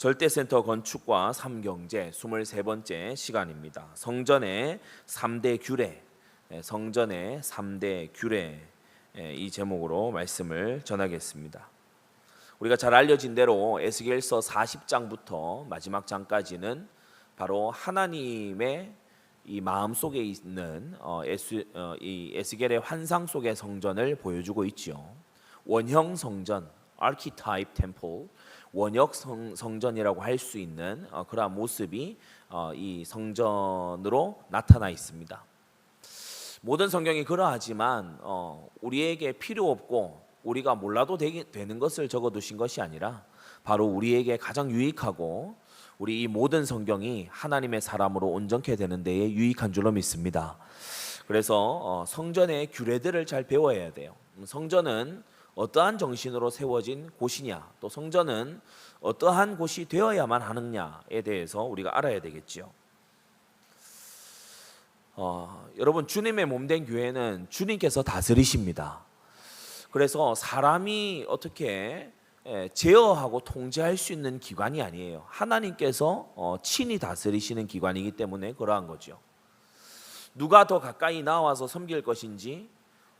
절대센터 건축과 삼경제 23번째 시간입니다. 성전의 3대 규례, 예, 성전의 3대 규례 예, 이 제목으로 말씀을 전하겠습니다. 우리가 잘 알려진 대로 에스겔서 40장부터 마지막 장까지는 바로 하나님의 이 마음 속에 있는 어, 에스, 어, 이 에스겔의 환상 속의 성전을 보여주고 있지요. 원형 성전, archetype 원역 성, 성전이라고 할 수 있는 어, 그러한 모습이 어, 이 성전으로 나타나 있습니다. 모든 성경이 그러하지만 어, 우리에게 필요 없고 우리가 몰라도 되기, 되는 것을 적어두신 것이 아니라 바로 우리에게 가장 유익하고 우리 이 모든 성경이 하나님의 사람으로 온전케 되는 데에 유익한 줄로 믿습니다. 그래서 어, 성전의 규례들을 잘 배워야 돼요. 음, 성전은 어떠한 정신으로 세워진 곳이냐, 또 성전은 어떠한 곳이 되어야만 하느냐에 대해서 우리가 알아야 되겠지요. 어, 여러분 주님의 몸된 교회는 주님께서 다스리십니다. 그래서 사람이 어떻게 예, 제어하고 통제할 수 있는 기관이 아니에요. 하나님께서 어, 친히 다스리시는 기관이기 때문에 그러한 거죠. 누가 더 가까이 나와서 섬길 것인지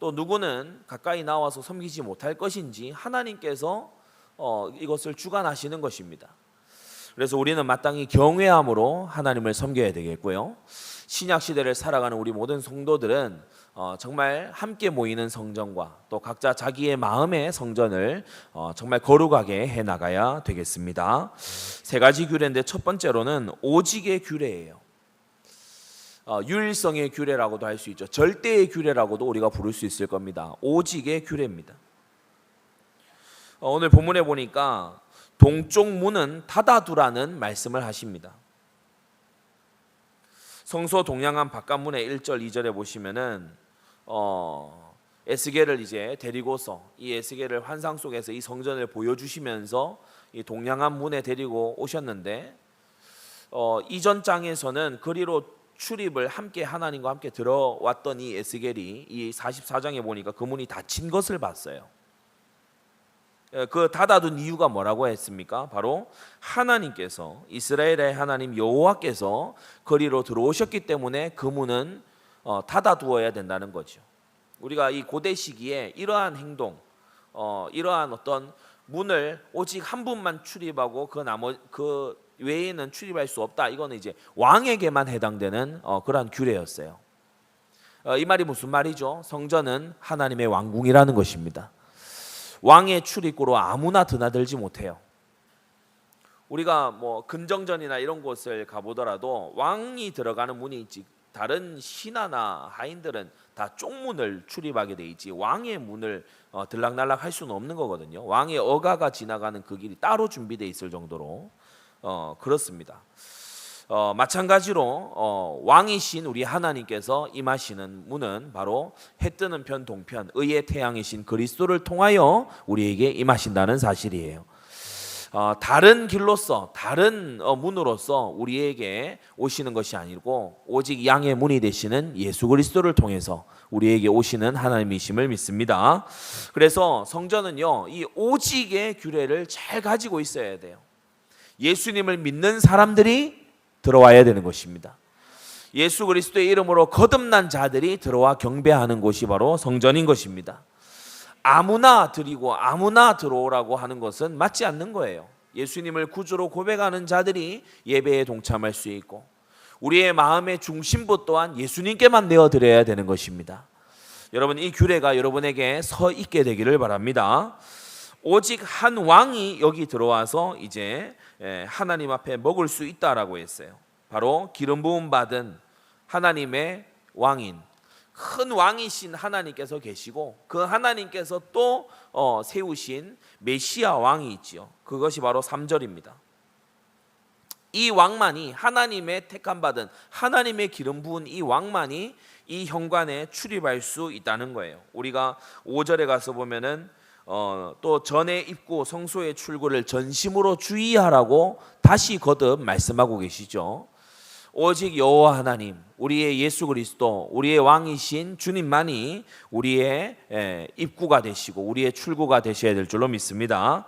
또 누구는 가까이 나와서 섬기지 못할 것인지 하나님께서 어, 이것을 주관하시는 것입니다. 그래서 우리는 마땅히 경외함으로 하나님을 섬겨야 되겠고요. 신약 시대를 살아가는 우리 모든 성도들은 어, 정말 함께 모이는 성전과 또 각자 자기의 마음의 성전을 어, 정말 거룩하게 해 나가야 되겠습니다. 세 가지 규례인데 첫 번째로는 오직의 규례예요. 어, 유일성의 규례라고도 할 수 있죠. 절대의 규례라고도 우리가 부를 수 있을 겁니다. 오직의 규례입니다. 어, 오늘 본문에 보니까 동쪽 문은 닫아두라는 말씀을 하십니다. 성소 동양안 바깥문의 1절 2절에 보시면은 어 에스겔을 이제 데리고서 이 에스겔을 환상 속에서 이 성전을 보여주시면서 이 동양안 문에 데리고 오셨는데 어 이전 장에서는 그리로 출입을 함께 하나님과 함께 들어왔던 이 에스겔이 이 44장에 보니까 그 문이 닫힌 것을 봤어요. 예, 그 닫아둔 이유가 뭐라고 했습니까? 바로 하나님께서 이스라엘의 하나님 여호와께서 거리로 들어오셨기 때문에 그 문은 어, 닫아두어야 된다는 거죠. 우리가 이 고대 시기에 이러한 행동, 어, 이러한 어떤 문을 오직 한 분만 출입하고 그 나머 그 외에는 출입할 수 없다. 이거는 이제 왕에게만 해당되는 어, 그러한 규례였어요. 어, 이 말이 무슨 말이죠? 성전은 하나님의 왕궁이라는 것입니다. 왕의 출입구로 아무나 드나들지 못해요. 우리가 뭐 금정전이나 이런 곳을 가보더라도 왕이 들어가는 문이 있지 다른 신하나 하인들은 다 쪽문을 출입하게 돼 있지 왕의 문을 어, 들락날락 할 수는 없는 거거든요. 왕의 어가가 지나가는 그 길이 따로 준비돼 있을 정도로 어, 그렇습니다. 어, 마찬가지로 어, 왕이신 우리 하나님께서 임하시는 문은 바로 해 뜨는 편 동편 의의 태양이신 그리스도를 통하여 우리에게 임하신다는 사실이에요. 어, 다른 길로서 다른 어, 문으로서 우리에게 오시는 것이 아니고 오직 양의 문이 되시는 예수 그리스도를 통해서 우리에게 오시는 하나님이심을 믿습니다. 그래서 성전은요 이 오직의 규례를 잘 가지고 있어야 돼요. 예수님을 믿는 사람들이 들어와야 되는 것입니다. 예수 그리스도의 이름으로 거듭난 자들이 들어와 경배하는 곳이 바로 성전인 것입니다. 아무나 드리고 아무나 들어오라고 하는 것은 맞지 않는 거예요. 예수님을 구주로 고백하는 자들이 예배에 동참할 수 있고 우리의 마음의 중심부 또한 예수님께만 내어 드려야 되는 것입니다. 여러분 이 규례가 여러분에게 서 있게 되기를 바랍니다. 오직 한 왕이 여기 들어와서 이제 예, 하나님 앞에 먹을 수 있다라고 했어요. 바로 기름 부음 받은 하나님의 왕인 큰 왕이신 하나님께서 계시고 그 하나님께서 또 어, 세우신 메시아 왕이 있지요. 그것이 바로 3절입니다. 이 왕만이 하나님의 택함 받은 하나님의 기름 부은 이 왕만이 이 현관에 출입할 수 있다는 거예요. 우리가 5절에 가서 보면은 어, 또 전의 입구 성소의 출구를 전심으로 주의하라고 다시 거듭 말씀하고 계시죠. 오직 여호와 하나님, 우리의 예수 그리스도, 우리의 왕이신 주님만이 우리의 에, 입구가 되시고 우리의 출구가 되셔야 될 줄로 믿습니다.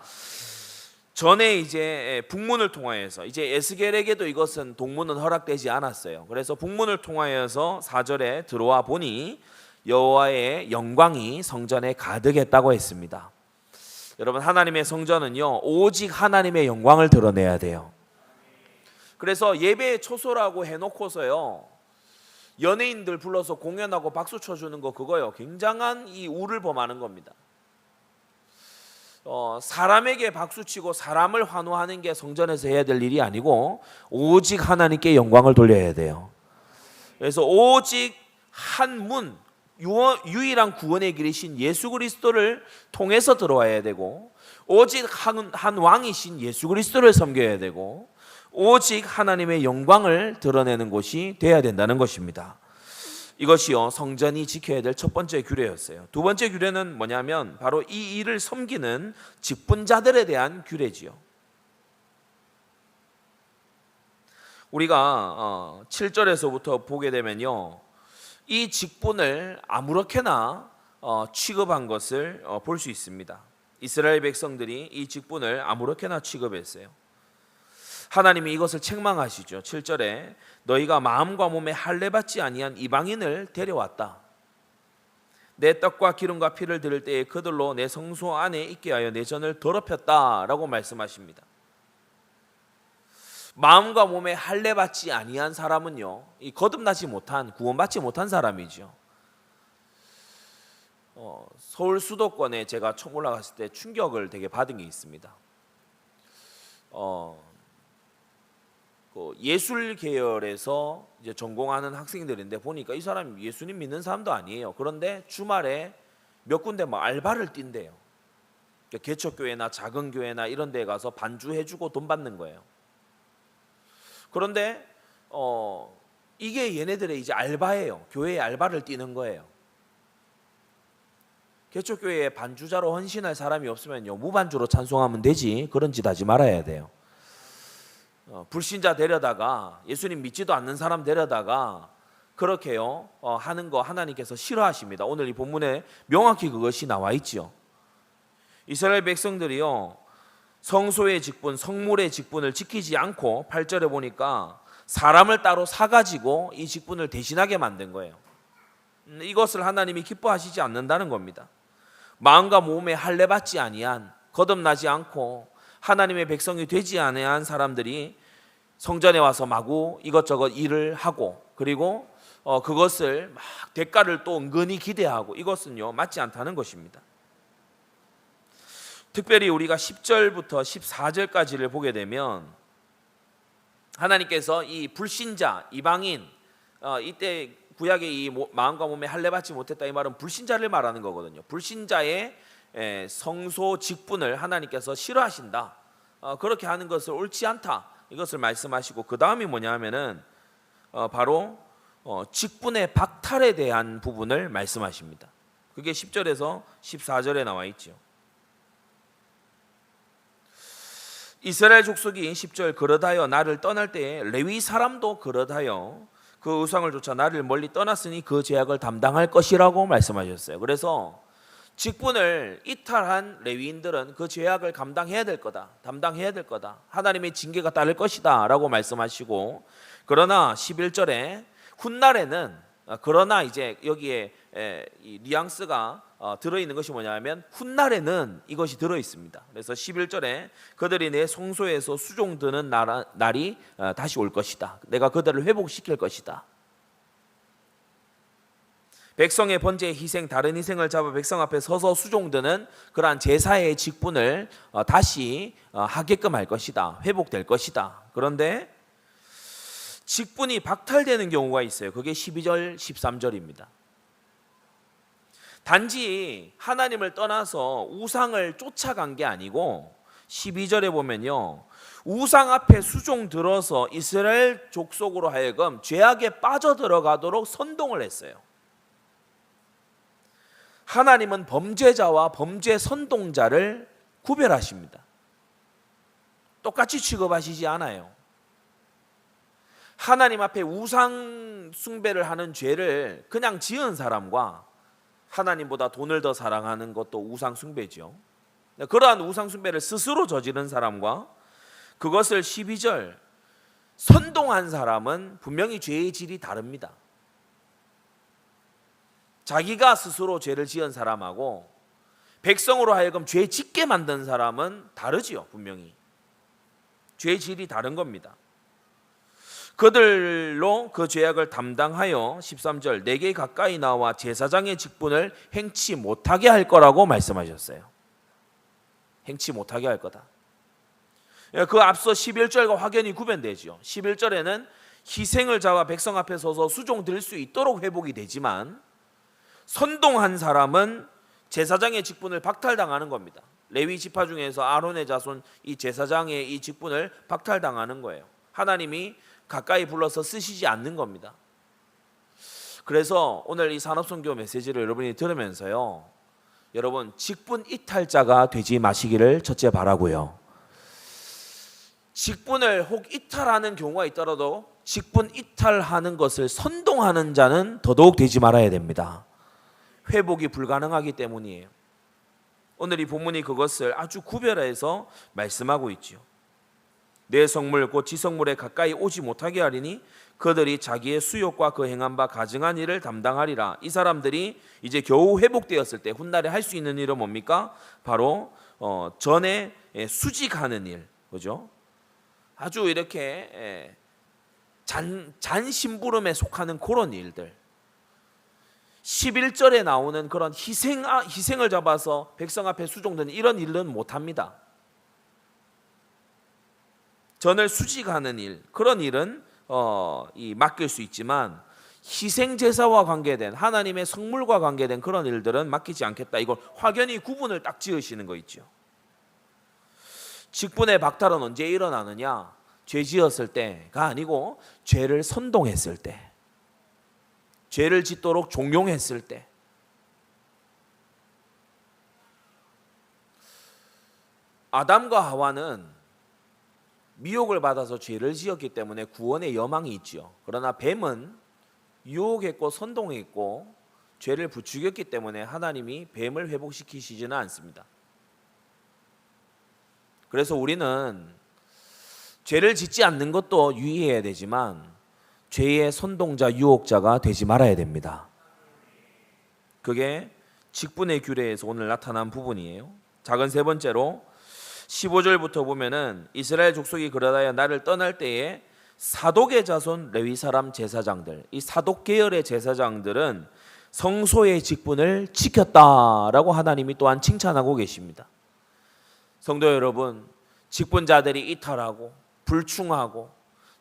전에 이제 북문을 통하여서 이제 에스겔에게도 이것은 동문은 허락되지 않았어요. 그래서 북문을 통하여서 4절에 들어와 보니 여호와의 영광이 성전에 가득했다고 했습니다. 여러분 하나님의 성전은요 오직 하나님의 영광을 드러내야 돼요. 그래서 예배 초소라고 해놓고서요 연예인들 불러서 공연하고 박수 쳐주는 거 그거요 굉장한 이 우를 범하는 겁니다. 어, 사람에게 박수 치고 사람을 환호하는 게 성전에서 해야 될 일이 아니고 오직 하나님께 영광을 돌려야 돼요. 그래서 오직 한 문, 유일한 구원의 길이신 예수 그리스도를 통해서 들어와야 되고 오직 한, 한 왕이신 예수 그리스도를 섬겨야 되고 오직 하나님의 영광을 드러내는 곳이 돼야 된다는 것입니다. 이것이요 성전이 지켜야 될 첫 번째 규례였어요. 두 번째 규례는 뭐냐면 바로 이 일을 섬기는 직분자들에 대한 규례지요. 우리가 어, 7절에서부터 보게 되면요. 이 직분을 아무렇게나 어, 취급한 것을 어, 볼수 있습니다. 이스라엘 백성들이 이 직분을 아무렇게나 취급했어요. 하나님이 이것을 책망하시죠. 7절에 너희가 마음과 몸에 할례 받지 아니한 이방인을 데려왔다. 내 떡과 기름과 피를 들을 때에 그들로 내 성소 안에 있게 하여 내 전을 더럽혔다라고 말씀하십니다. 마음과 몸에 할례 받지 아니한 사람은요, 이 거듭나지 못한 구원받지 못한 사람이죠. 어, 서울 수도권에 제가 처음 올라갔을 때 충격을 되게 받은 게 있습니다. 어, 그 예술 계열에서 이제 전공하는 학생들인데 보니까 이 사람이 예수님 믿는 사람도 아니에요. 그런데 주말에 몇 군데 뭐 알바를 뛴대요. 그러니까 개척교회나 작은 교회나 이런 데 가서 반주해주고 돈 받는 거예요. 그런데 어 이게 얘네들의 이제 알바예요. 교회에 알바를 뛰는 거예요. 개척교회에 반주자로 헌신할 사람이 없으면요 무반주로 찬송하면 되지 그런 짓 하지 말아야 돼요. 어, 불신자 데려다가 예수님 믿지도 않는 사람 데려다가 그렇게요 어, 하는 거 하나님께서 싫어하십니다. 오늘 이 본문에 명확히 그것이 나와 있지요. 이스라엘 백성들이요 성소의 직분, 성물의 직분을 지키지 않고 8절에 보니까 사람을 따로 사 가지고 이 직분을 대신하게 만든 거예요. 음, 이것을 하나님이 기뻐하시지 않는다는 겁니다. 마음과 몸에 할례 받지 아니한 거듭나지 않고 하나님의 백성이 되지 아니한 사람들이 성전에 와서 마구 이것저것 일을 하고 그리고 어, 그것을 막 대가를 또 은근히 기대하고 이것은요 맞지 않다는 것입니다. 특별히 우리가 10절부터 14절까지를 보게 되면 하나님께서 이 불신자 이방인 어, 이때 구약의 이 마음과 몸에 할례 받지 못했다 이 말은 불신자를 말하는 거거든요. 불신자의 에, 성소 직분을 하나님께서 싫어하신다. 어, 그렇게 하는 것을 옳지 않다. 이것을 말씀하시고 그 다음이 뭐냐면은 어, 바로 어, 직분의 박탈에 대한 부분을 말씀하십니다. 그게 10절에서 14절에 나와 있죠. 이스라엘 족속이 10절 그러다여 나를 떠날 때에 레위 사람도 그러다여 그 우상을 쫓아 나를 멀리 떠났으니 그 죄악을 담당할 것이라고 말씀하셨어요. 그래서 직분을 이탈한 레위인들은 그 죄악을 감당해야 될 거다. 담당해야 될 거다. 하나님의 징계가 따를 것이다 라고 말씀하시고 그러나 11절에 훗날에는 그러나 이제 여기에 이 뉘앙스가 어, 들어 있는 것이 뭐냐면 훗날에는 이것이 들어 있습니다. 그래서 11절에 그들이 내 성소에서 수종드는 날이 어, 다시 올 것이다. 내가 그들을 회복시킬 것이다. 백성의 번제 희생 다른 희생을 잡아 백성 앞에 서서 수종드는 그러한 제사의 직분을 어, 다시 하게끔 할 것이다. 회복될 것이다. 그런데 직분이 박탈되는 경우가 있어요. 그게 12절, 13절입니다. 단지 하나님을 떠나서 우상을 쫓아간 게 아니고 12절에 보면요. 우상 앞에 수종 들어서 이스라엘 족속으로 하여금 죄악에 빠져들어가도록 선동을 했어요. 하나님은 범죄자와 범죄 선동자를 구별하십니다. 똑같이 취급하시지 않아요. 하나님 앞에 우상 숭배를 하는 죄를 그냥 지은 사람과 하나님보다 돈을 더 사랑하는 것도 우상 숭배죠. 그러한 우상 숭배를 스스로 저지른 사람과 그것을 12절 선동한 사람은 분명히 죄의 질이 다릅니다. 자기가 스스로 죄를 지은 사람하고 백성으로 하여금 죄 짓게 만든 사람은 다르지요, 분명히. 죄의 질이 다른 겁니다. 그들로 그 죄악을 담당하여 13절 내게 가까이 나와 제사장의 직분을 행치 못하게 할 거라고 말씀하셨어요. 행치 못하게 할 거다. 예, 그 앞서 11절과 확연히 구별되지요. 11절에는 희생을 잡아 백성 앞에 서서 수종 들 수 있도록 회복이 되지만 선동한 사람은 제사장의 직분을 박탈당하는 겁니다. 레위 지파 중에서 아론의 자손 이 제사장의 이 직분을 박탈당하는 거예요. 하나님이 가까이 불러서 쓰시지 않는 겁니다. 그래서 오늘 이 산업선교 메시지를 여러분이 들으면서요. 여러분 직분 이탈자가 되지 마시기를 첫째 바라고요. 직분을 혹 이탈하는 경우가 있더라도 직분 이탈하는 것을 선동하는 자는 더더욱 되지 말아야 됩니다. 회복이 불가능하기 때문이에요. 오늘 이 본문이 그것을 아주 구별해서 말씀하고 있지요. 내 성물 곧 지성물에 가까이 오지 못하게 하리니 그들이 자기의 수욕과 그 행한 바 가증한 일을 담당하리라. 이 사람들이 이제 겨우 회복되었을 때 훗날에 할 수 있는 일은 뭡니까? 바로 어, 전에 예, 수직하는 일, 그죠? 아주 이렇게 예, 잔, 잔심부름에 속하는 그런 일들. 11절에 나오는 그런 희생, 아, 희생을 잡아서 백성 앞에 수종되는 이런 일은 못합니다. 전을 수직하는 일, 그런 일은 어, 이 맡길 수 있지만 희생 제사와 관계된 하나님의 성물과 관계된 그런 일들은 맡기지 않겠다. 이걸 확연히 구분을 딱 지으시는 거 있죠. 직분의 박탈은 언제 일어나느냐? 죄 지었을 때가 아니고 죄를 선동했을 때. 죄를 짓도록 종용했을 때. 아담과 하와는 미혹을 받아서 죄를 지었기 때문에 구원의 여망이 있지요. 그러나 뱀은 유혹했고 선동했고 죄를 부추겼기 때문에 하나님이 뱀을 회복시키시지는 않습니다. 그래서 우리는 죄를 짓지 않는 것도 유의해야 되지만 죄의 선동자 유혹자가 되지 말아야 됩니다. 그게 직분의 규례에서 오늘 나타난 부분이에요. 작은 세 번째로 15절부터 보면은 이스라엘 족속이 그러다여 나를 떠날 때에 사독의 자손 레위 사람 제사장들 이 사독 계열의 제사장들은 성소의 직분을 지켰다라고 하나님이 또한 칭찬하고 계십니다. 성도 여러분, 직분자들이 이탈하고 불충하고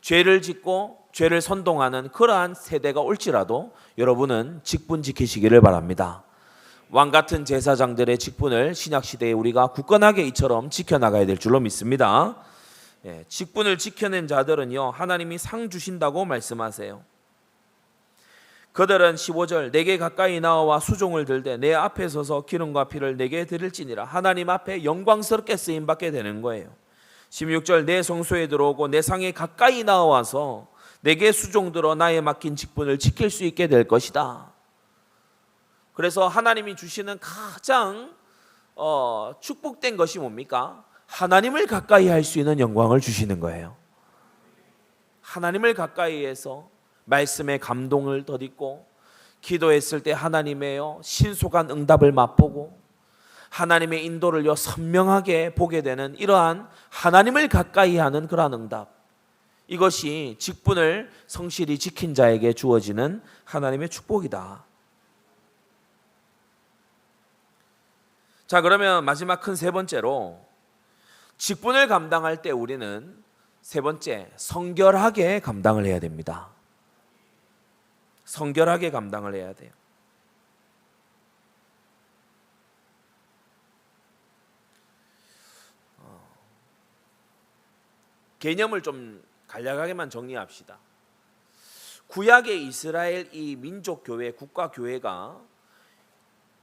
죄를 짓고 죄를 선동하는 그러한 세대가 올지라도 여러분은 직분 지키시기를 바랍니다. 왕 같은 제사장들의 직분을 신약 시대에 우리가 굳건하게 이처럼 지켜나가야 될 줄로 믿습니다. 예, 직분을 지켜낸 자들은요 하나님이 상 주신다고 말씀하세요. 그들은 15절 내게 가까이 나와 수종을 들되 내 앞에 서서 기름과 피를 내게 드릴지니라 하나님 앞에 영광스럽게 쓰임 받게 되는 거예요. 16절 내 성소에 들어오고 내 상에 가까이 나와서 내게 수종 들어 나의 맡긴 직분을 지킬 수 있게 될 것이다. 그래서 하나님이 주시는 가장 어, 축복된 것이 뭡니까? 하나님을 가까이 할 수 있는 영광을 주시는 거예요. 하나님을 가까이해서 말씀의 감동을 덧입고 기도했을 때 하나님의요 신속한 응답을 맛보고 하나님의 인도를요 선명하게 보게 되는 이러한 하나님을 가까이 하는 그러한 응답 이것이 직분을 성실히 지킨 자에게 주어지는 하나님의 축복이다. 자, 그러면 마지막 큰 세 번째로 직분을 감당할 때 우리는 세 번째 성결하게 감당을 해야 됩니다. 성결하게 감당을 해야 돼요. 어, 개념을 좀 간략하게만 정리합시다. 구약의 이스라엘 이 민족 교회 국가 교회가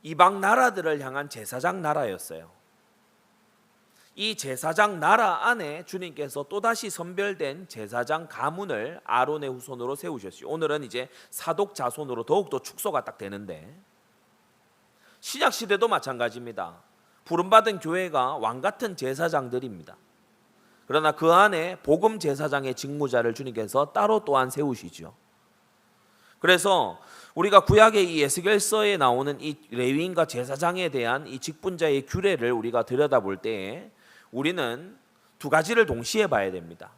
이방 나라들을 향한 제사장 나라였어요. 이 제사장 나라 안에 주님께서 또다시 선별된 제사장 가문을 아론의 후손으로 세우셨어요. 오늘은 이제 사독 자손으로 더욱더 축소가 딱 되는데 신약 시대도 마찬가지입니다. 부름받은 교회가 왕 같은 제사장들입니다. 그러나 그 안에 복음 제사장의 직무자를 주님께서 따로 또한 세우시죠. 그래서 우리가 구약의 이 에스겔서에 나오는 이 레위인과 제사장에 대한 이 직분자의 규례를 우리가 들여다볼 때에 우리는 두 가지를 동시에 봐야 됩니다.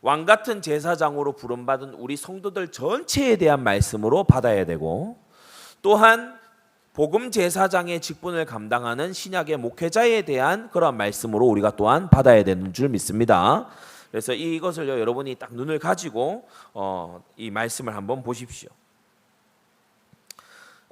왕 같은 제사장으로 부름받은 우리 성도들 전체에 대한 말씀으로 받아야 되고 또한 복음 제사장의 직분을 감당하는 신약의 목회자에 대한 그런 말씀으로 우리가 또한 받아야 되는 줄 믿습니다. 그래서 이것을요 여러분이 딱 눈을 가지고 어, 이 말씀을 한번 보십시오.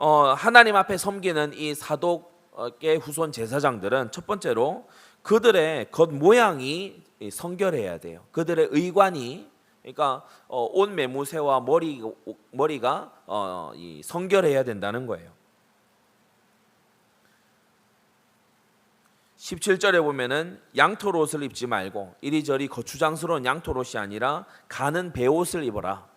어, 하나님 앞에 섬기는 이 사독의 후손 제사장들은 첫 번째로 그들의 겉 모양이 이 성결해야 돼요. 그들의 의관이 그러니까 어, 옷 매무새와 머리 머리가 어, 이 성결해야 된다는 거예요. 17절에 보면은 양털 옷을 입지 말고 이리저리 거추장스러운 양털 옷이 아니라 가는 배옷을 입어라.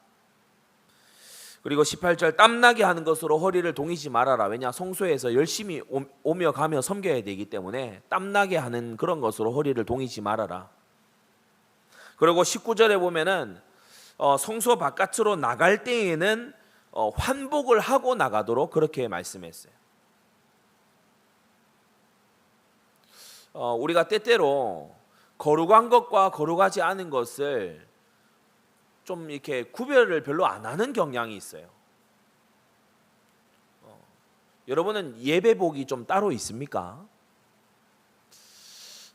그리고 18절 땀나게 하는 것으로 허리를 동이지 말아라. 왜냐 성소에서 열심히 오- 오며 가며 섬겨야 되기 때문에 땀나게 하는 그런 것으로 허리를 동이지 말아라. 그리고 19절에 보면은 어, 성소 바깥으로 나갈 때에는 어, 환복을 하고 나가도록 그렇게 말씀했어요. 어, 우리가 때때로 거룩한 것과 거룩하지 않은 것을 좀 이렇게 구별을 별로 안 하는 경향이 있어요. 어, 여러분은 예배복이 좀 따로 있습니까?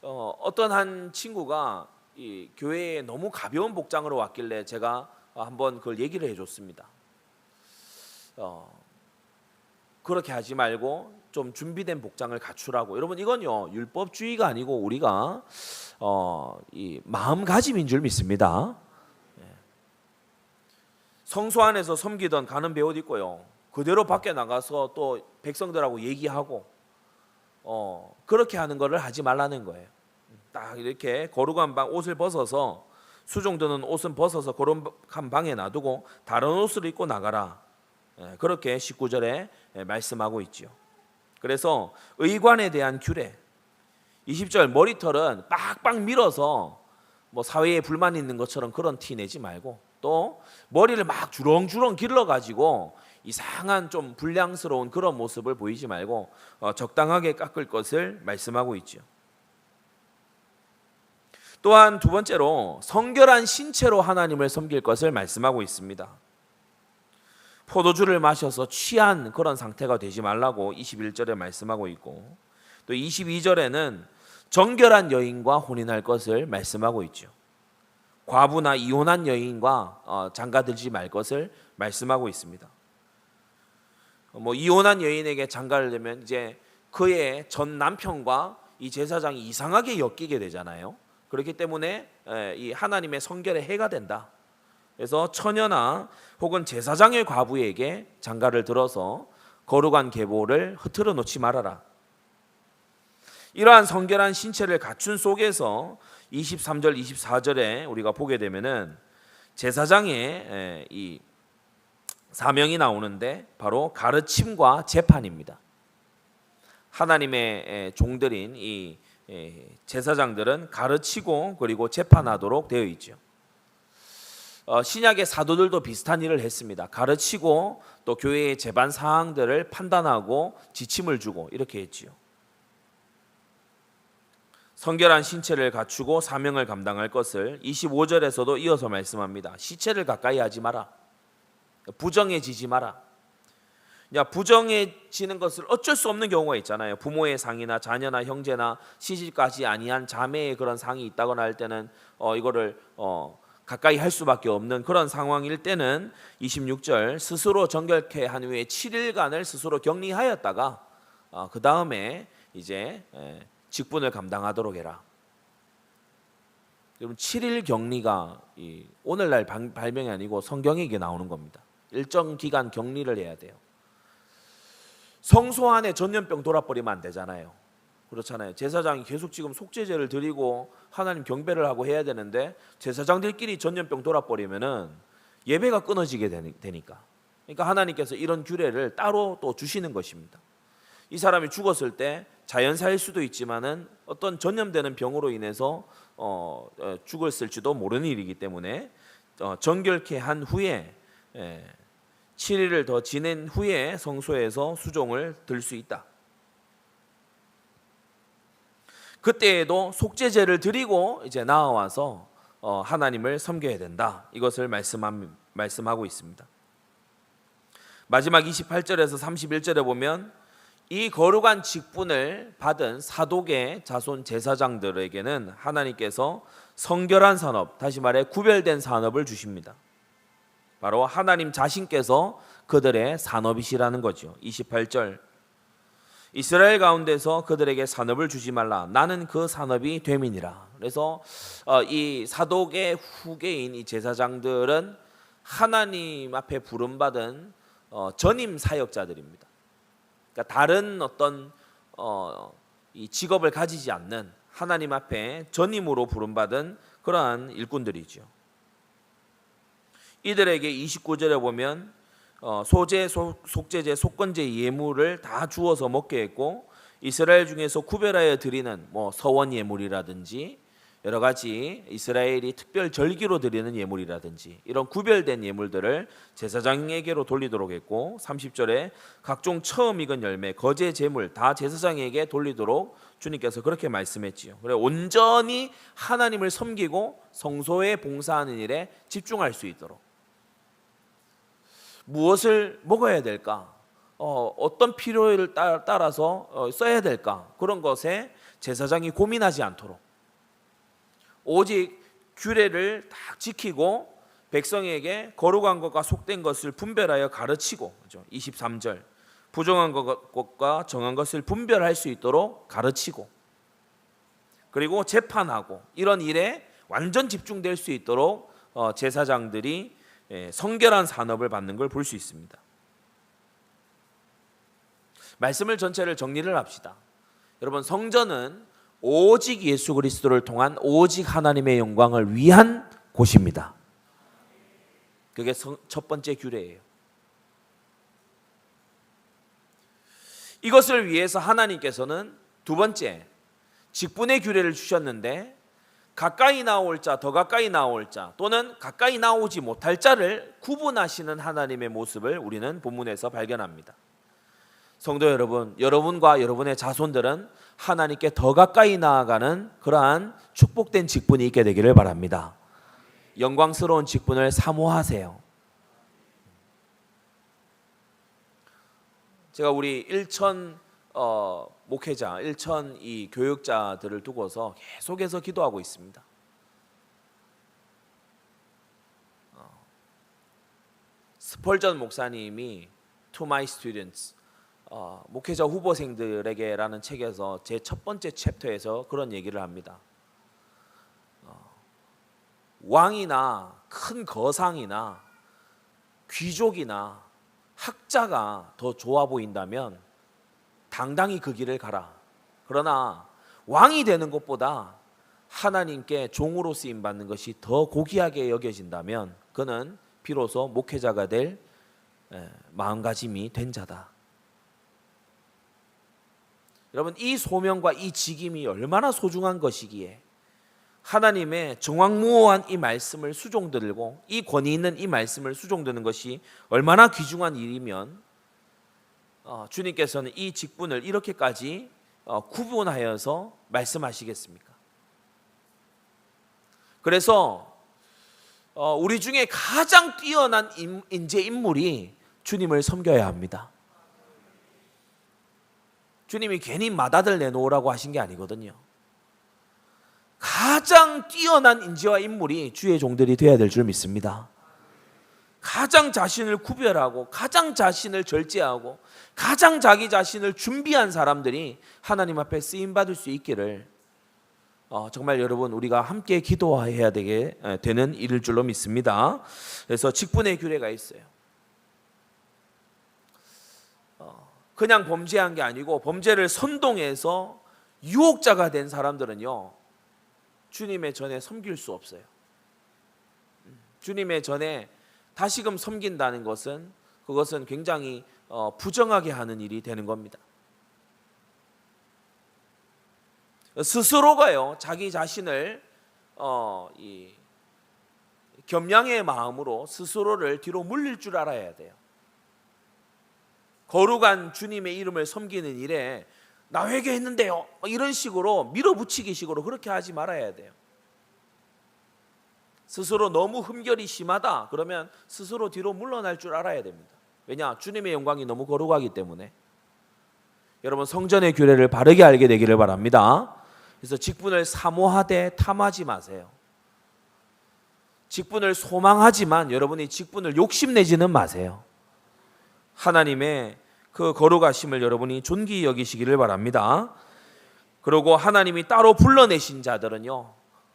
어, 어떤 한 친구가 이 교회에 너무 가벼운 복장으로 왔길래 제가 한번 그걸 얘기를 해줬습니다. 어, 그렇게 하지 말고 좀 준비된 복장을 갖추라고. 여러분 이건요 율법주의가 아니고 우리가 어, 이 마음가짐인 줄 믿습니다. 예. 성소 안에서 섬기던 가는 배옷 입고요. 그대로 밖에 나가서 또 백성들하고 얘기하고 어, 그렇게 하는 것을 하지 말라는 거예요. 딱 이렇게 거룩한 방 옷을 벗어서 수종드는 옷은 벗어서 거룩한 방에 놔두고 다른 옷을 입고 나가라. 예, 그렇게 19절에 예, 말씀하고 있지요. 그래서 의관에 대한 규례 20절 머리털은 빡빡 밀어서 뭐 사회에 불만 있는 것처럼 그런 티 내지 말고 또 머리를 막 주렁주렁 길러 가지고 이상한 좀 불량스러운 그런 모습을 보이지 말고 어, 적당하게 깎을 것을 말씀하고 있죠. 또한 두 번째로 성결한 신체로 하나님을 섬길 것을 말씀하고 있습니다. 포도주를 마셔서 취한 그런 상태가 되지 말라고 21절에 말씀하고 있고 또 22절에는 정결한 여인과 혼인할 것을 말씀하고 있죠. 과부나 이혼한 여인과 어, 장가들지 말 것을 말씀하고 있습니다. 뭐 이혼한 여인에게 장가를 내면 이제 그의 전 남편과 이 제사장이 이상하게 엮이게 되잖아요. 그렇기 때문에 에, 이 하나님의 성결에 해가 된다. 그래서 처녀나 혹은 제사장의 과부에게 장가를 들어서 거룩한 계보를 흐트러 놓지 말아라. 이러한 성결한 신체를 갖춘 속에서 23절 24절에 우리가 보게 되면은 제사장의 에, 이 사명이 나오는데 바로 가르침과 재판입니다. 하나님의 에, 종들인 이 에, 제사장들은 가르치고 그리고 재판하도록 되어 있죠. 어, 신약의 사도들도 비슷한 일을 했습니다. 가르치고 또 교회의 제반 사항들을 판단하고 지침을 주고 이렇게 했지요. 성결한 신체를 갖추고 사명을 감당할 것을 25절에서도 이어서 말씀합니다. 시체를 가까이 하지 마라. 부정해지지 마라. 야, 부정해지는 것을 어쩔 수 없는 경우가 있잖아요. 부모의 상이나 자녀나 형제나 시집까지 아니한 자매의 그런 상이 있다거나 할 때는 어, 이거를 어, 가까이 할 수밖에 없는 그런 상황일 때는 26절 스스로 정결케 한 후에 7일간을 스스로 격리하였다가 어, 그 다음에 이제 에, 직분을 감당하도록 해라. 여러분 7일 격리가 이 오늘날 방- 발명이 아니고 성경에 이게 나오는 겁니다. 일정 기간 격리를 해야 돼요. 성소 안에 전염병 돌아버리면 안 되잖아요. 그렇잖아요. 제사장이 계속 지금 속죄제를 드리고 하나님 경배를 하고 해야 되는데 제사장들끼리 전염병 돌아버리면은 예배가 끊어지게 되니- 되니까. 그러니까 하나님께서 이런 규례를 따로 또 주시는 것입니다. 이 사람이 죽었을 때 자연사일 수도 있지만은 어떤 전염되는 병으로 인해서 어, 어, 죽었을지도 모르는 일이기 때문에 어, 정결케 한 후에 예, 7일을 더 지낸 후에 성소에서 수종을 들 수 있다. 그때에도 속죄제를 드리고 이제 나와서 어, 하나님을 섬겨야 된다. 이것을 말씀함, 말씀하고 있습니다. 마지막 28절에서 31절에 보면 이 거룩한 직분을 받은 사독의 자손 제사장들에게는 하나님께서 성결한 산업, 다시 말해 구별된 산업을 주십니다. 바로 하나님 자신께서 그들의 산업이시라는 거죠. 28절. 이스라엘 가운데서 그들에게 산업을 주지 말라. 나는 그 산업이 됨이니라. 그래서 어, 이 사독의 후계인 이 제사장들은 하나님 앞에 부름받은 어, 전임 사역자들입니다. 그러니까 다른 어떤 어, 이 직업을 가지지 않는 하나님 앞에 전임으로 부름받은 그러한 일꾼들이죠. 이들에게 29절에 보면 어, 소재, 소, 속죄제, 속건제 예물을 다 주어서 먹게 했고 이스라엘 중에서 구별하여 드리는 뭐 서원 예물이라든지 여러 가지 이스라엘이 특별 절기로 드리는 예물이라든지 이런 구별된 예물들을 제사장에게로 돌리도록 했고 30절에 각종 처음 익은 열매, 거제 제물 다 제사장에게 돌리도록 주님께서 그렇게 말씀했지요. 그래 온전히 하나님을 섬기고 성소에 봉사하는 일에 집중할 수 있도록 무엇을 먹어야 될까? 어, 어떤 필요를 따, 따라서 어, 써야 될까? 그런 것에 제사장이 고민하지 않도록 오직 규례를 딱 지키고 백성에게 거룩한 것과 속된 것을 분별하여 가르치고 그죠? 23절 부정한 것과 정한 것을 분별할 수 있도록 가르치고 그리고 재판하고 이런 일에 완전 집중될 수 있도록 어, 제사장들이 예, 성결한 산업을 받는 걸 볼 수 있습니다. 말씀을 전체를 정리를 합시다. 여러분 성전은 오직 예수 그리스도를 통한 오직 하나님의 영광을 위한 곳입니다. 그게 성- 첫 번째 규례예요. 이것을 위해서 하나님께서는 두 번째 직분의 규례를 주셨는데 가까이 나올 자, 더 가까이 나올 자, 또는 가까이 나오지 못할 자를 구분하시는 하나님의 모습을 우리는 본문에서 발견합니다. 성도 여러분, 여러분과 여러분의 자손들은 하나님께 더 가까이 나아가는 그러한 축복된 직분이 있게 되기를 바랍니다. 영광스러운 직분을 사모하세요. 제가 우리 일천 어, 목회자, 일천 이 교육자들을 두고서 계속해서 기도하고 있습니다. 어, 스펄전 목사님이 To My Students 어, 목회자 후보생들에게라는 책에서 제 첫 번째 챕터에서 그런 얘기를 합니다. 어, 왕이나 큰 거상이나 귀족이나 학자가 더 좋아 보인다면 당당히 그 길을 가라. 그러나 왕이 되는 것보다 하나님께 종으로 쓰임 받는 것이 더 고귀하게 여겨진다면 그는 비로소 목회자가 될 에, 마음가짐이 된 자다. 여러분 이 소명과 이 직임이 얼마나 소중한 것이기에 하나님의 정황무호한 이 말씀을 수종들고 이 권위 있는 이 말씀을 수종드는 것이 얼마나 귀중한 일이면 어, 주님께서는 이 직분을 이렇게까지 어, 구분하여서 말씀하시겠습니까? 그래서 어, 우리 중에 가장 뛰어난 인, 인재 인물이 주님을 섬겨야 합니다. 주님이 괜히 맏아들 내놓으라고 하신 게 아니거든요. 가장 뛰어난 인재와 인물이 주의 종들이 되어야 될 줄 믿습니다. 가장 자신을 구별하고 가장 자신을 절제하고 가장 자기 자신을 준비한 사람들이 하나님 앞에 쓰임 받을 수 있기를 어, 정말 여러분 우리가 함께 기도해야 되게 에, 되는 일일 줄로 믿습니다. 그래서 직분의 규례가 있어요. 어, 그냥 범죄한 게 아니고 범죄를 선동해서 유혹자가 된 사람들은요 주님의 전에 섬길 수 없어요. 음, 주님의 전에 다시금 섬긴다는 것은 그것은 굉장히 어, 부정하게 하는 일이 되는 겁니다. 스스로가요 자기 자신을 어, 이 겸양의 마음으로 스스로를 뒤로 물릴 줄 알아야 돼요. 거룩한 주님의 이름을 섬기는 일에 나 회개했는데요. 이런 식으로 밀어붙이기 식으로 그렇게 하지 말아야 돼요. 스스로 너무 흠결이 심하다. 그러면 스스로 뒤로 물러날 줄 알아야 됩니다. 왜냐? 주님의 영광이 너무 거룩하기 때문에. 여러분 성전의 규례를 바르게 알게 되기를 바랍니다. 그래서 직분을 사모하되 탐하지 마세요. 직분을 소망하지만 여러분이 직분을 욕심내지는 마세요. 하나님의 그 거룩하심을 여러분이 존귀히 여기시기를 바랍니다. 그리고 하나님이 따로 불러내신 자들은요.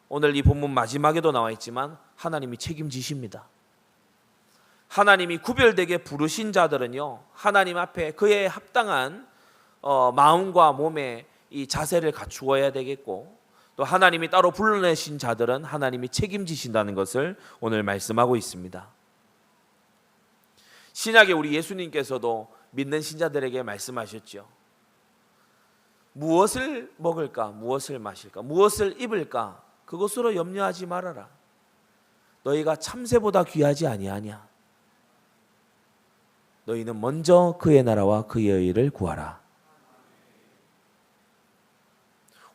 오늘 이 본문 마지막에도 나와 있지만 하나님이 책임지십니다. 하나님이 구별되게 부르신 자들은요. 하나님 앞에 그에 합당한 어, 마음과 몸의 이 자세를 갖추어야 되겠고 또 하나님이 따로 불러내신 자들은 하나님이 책임지신다는 것을 오늘 말씀하고 있습니다. 신약에 우리 예수님께서도 믿는 신자들에게 말씀하셨죠. 무엇을 먹을까? 무엇을 마실까? 무엇을 입을까? 그것으로 염려하지 말아라. 너희가 참새보다 귀하지 아니하냐? 너희는 먼저 그의 나라와 그의 의를 구하라.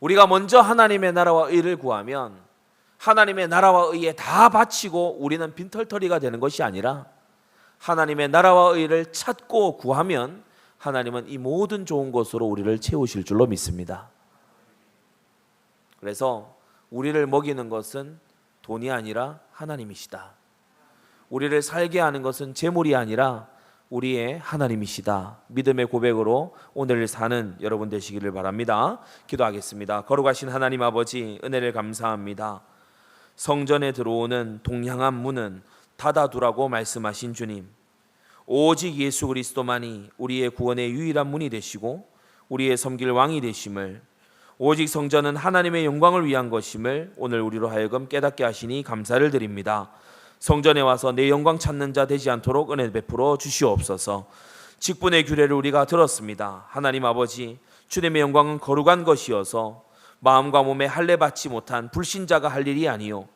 우리가 먼저 하나님의 나라와 의를 구하면 하나님의 나라와 의에 다 바치고 우리는 빈털터리가 되는 것이 아니라 하나님의 나라와 의를 찾고 구하면 하나님은 이 모든 좋은 것으로 우리를 채우실 줄로 믿습니다. 그래서 우리를 먹이는 것은 돈이 아니라 하나님이시다. 우리를 살게 하는 것은 재물이 아니라 우리의 하나님이시다. 믿음의 고백으로 오늘을 사는 여러분 되시기를 바랍니다. 기도하겠습니다. 거룩하신 하나님 아버지 은혜를 감사합니다. 성전에 들어오는 동양한 문은 닫아두라고 말씀하신 주님. 오직 예수 그리스도만이 우리의 구원의 유일한 문이 되시고 우리의 섬길 왕이 되심을 오직 성전은 하나님의 영광을 위한 것임을 오늘 우리로 하여금 깨닫게 하시니 감사를 드립니다. 성전에 와서 내 영광 찾는 자 되지 않도록 은혜 베풀어 주시옵소서. 직분의 규례를 우리가 들었습니다. 하나님 아버지, 주님의 영광은 거룩한 것이어서 마음과 몸에 할례 받지 못한 불신자가 할 일이 아니요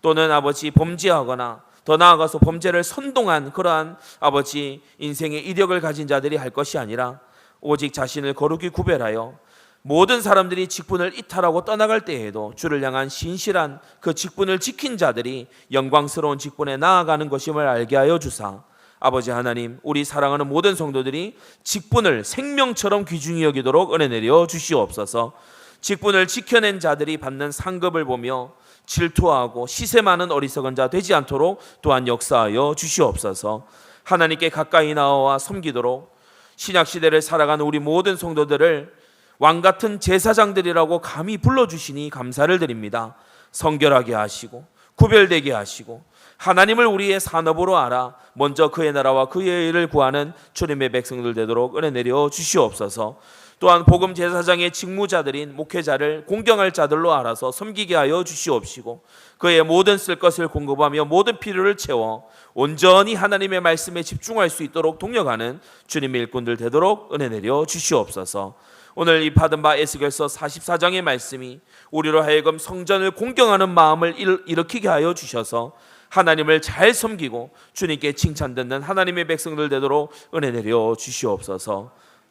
또는 아버지 범죄하거나 더 나아가서 범죄를 선동한 그러한 아버지 인생의 이력을 가진 자들이 할 것이 아니라 오직 자신을 거룩히 구별하여 모든 사람들이 직분을 이탈하고 떠나갈 때에도 주를 향한 신실한 그 직분을 지킨 자들이 영광스러운 직분에 나아가는 것임을 알게 하여 주사 아버지 하나님 우리 사랑하는 모든 성도들이 직분을 생명처럼 귀중히 여기도록 은혜 내려 주시옵소서. 직분을 지켜낸 자들이 받는 상급을 보며 질투하고 시세 많은 어리석은 자 되지 않도록 또한 역사하여 주시옵소서 하나님께 가까이 나와 섬기도록 신약 시대를 살아가는 우리 모든 성도들을 왕 같은 제사장들이라고 감히 불러 주시니 감사를 드립니다. 성결하게 하시고 구별되게 하시고 하나님을 우리의 산업으로 알아 먼저 그의 나라와 그의 일을 구하는 주님의 백성들 되도록 은혜 내려 주시옵소서. 또한 복음 제사장의 직무자들인 목회자를 공경할 자들로 알아서 섬기게 하여 주시옵시고 그의 모든 쓸 것을 공급하며 모든 필요를 채워 온전히 하나님의 말씀에 집중할 수 있도록 동력하는 주님의 일꾼들 되도록 은혜 내려 주시옵소서. 오늘 이 받은 바 에스겔서 44장의 말씀이 우리로 하여금 성전을 공경하는 마음을 일- 일으키게 하여 주셔서 하나님을 잘 섬기고 주님께 칭찬 듣는 하나님의 백성들 되도록 은혜 내려 주시옵소서.